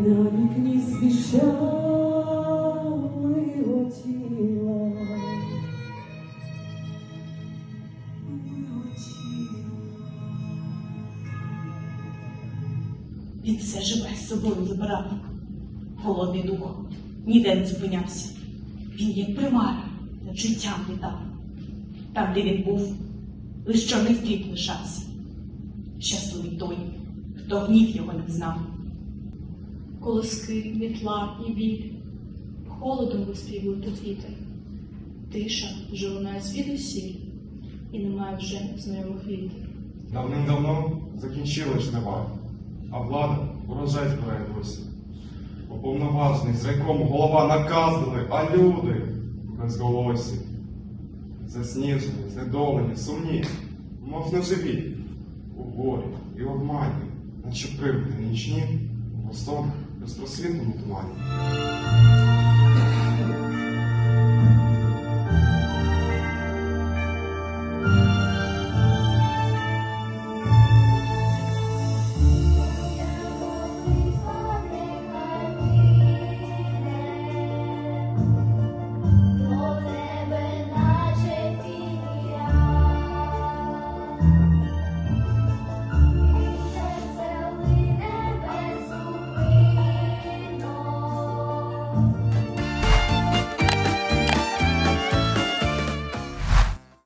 На вікні свіщали його тіла. Він все живе з собою забирав. Голодний дух ніде не зупинявся. Він, як примара, над життям літав. Там, де він був, лиш чорний хліб лишався. Щасливий той, хто гнів його не знав. колоски, мітла і біль. Холодом виспівує тут вітер. Тиша вже лунає звідусіль, і немає вже знайомих вітер. Давним-давно закінчили жнива, а влада урожай збирає досі. Уповноважений, за якому голова наказували, а люди безголосі. Засніжені, знедолені, сумні, мов не живі, у горі і обмані, наче привиди нічні, у густому безпросвітному тумані.